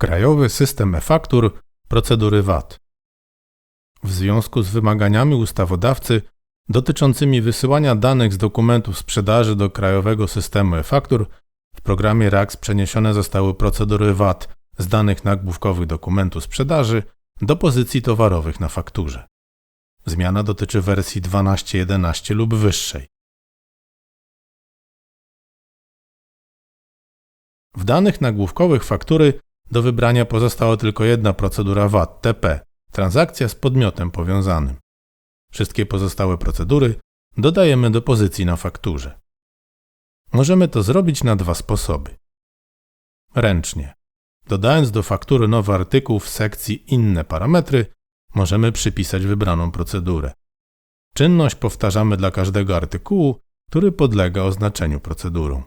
Krajowy System E-Faktur Procedury VAT. W związku z wymaganiami ustawodawcy dotyczącymi wysyłania danych z dokumentów sprzedaży do Krajowego Systemu E-Faktur w programie RAX przeniesione zostały procedury VAT z danych nagłówkowych dokumentu sprzedaży do pozycji towarowych na fakturze. Zmiana dotyczy wersji 12.11 lub wyższej. W danych nagłówkowych faktury do wybrania pozostała tylko jedna procedura VAT TP transakcja z podmiotem powiązanym. Wszystkie pozostałe procedury dodajemy do pozycji na fakturze. Możemy to zrobić na dwa sposoby. Ręcznie. Dodając do faktury nowy artykuł w sekcji Inne parametry, możemy przypisać wybraną procedurę. Czynność powtarzamy dla każdego artykułu, który podlega oznaczeniu procedurą.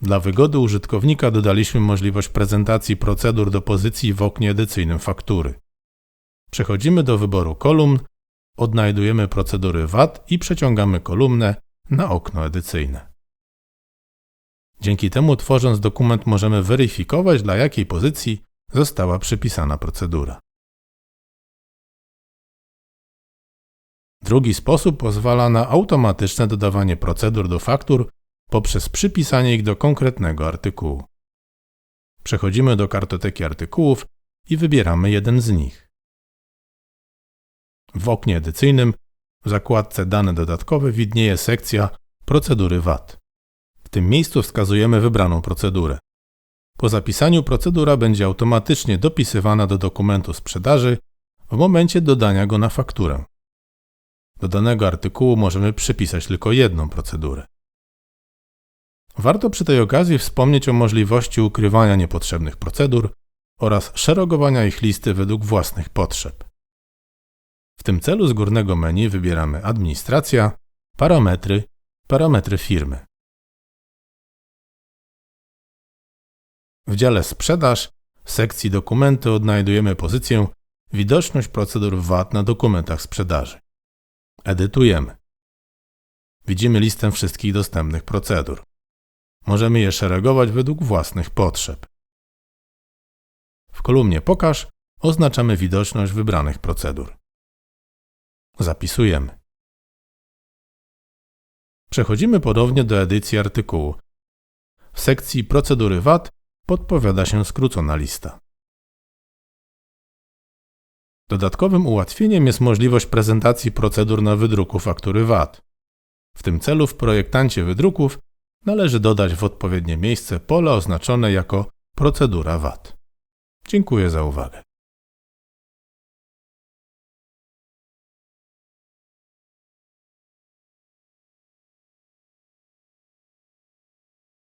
Dla wygody użytkownika dodaliśmy możliwość prezentacji procedur do pozycji w oknie edycyjnym faktury. Przechodzimy do wyboru kolumn, odnajdujemy procedury VAT i przeciągamy kolumnę na okno edycyjne. Dzięki temu tworząc dokument możemy weryfikować dla jakiej pozycji została przypisana procedura. Drugi sposób pozwala na automatyczne dodawanie procedur do faktur poprzez przypisanie ich do konkretnego artykułu. Przechodzimy do kartoteki artykułów i wybieramy jeden z nich. W oknie edycyjnym w zakładce Dane dodatkowe widnieje sekcja Procedury VAT. W tym miejscu wskazujemy wybraną procedurę. Po zapisaniu procedura będzie automatycznie dopisywana do dokumentu sprzedaży w momencie dodania go na fakturę. Do danego artykułu możemy przypisać tylko jedną procedurę. Warto przy tej okazji wspomnieć o możliwości ukrywania niepotrzebnych procedur oraz szerogowania ich listy według własnych potrzeb. W tym celu z górnego menu wybieramy Administracja, Parametry, Parametry firmy. W dziale Sprzedaż w sekcji Dokumenty odnajdujemy pozycję Widoczność procedur VAT na dokumentach sprzedaży. Edytujemy. Widzimy listę wszystkich dostępnych procedur. Możemy je szeregować według własnych potrzeb. W kolumnie Pokaż oznaczamy widoczność wybranych procedur. Zapisujemy. Przechodzimy ponownie do edycji artykułu. W sekcji Procedury VAT podpowiada się skrócona lista. Dodatkowym ułatwieniem jest możliwość prezentacji procedur na wydruku faktury VAT. W tym celu w projektancie wydruków należy dodać w odpowiednie miejsce pole oznaczone jako procedura VAT. Dziękuję za uwagę.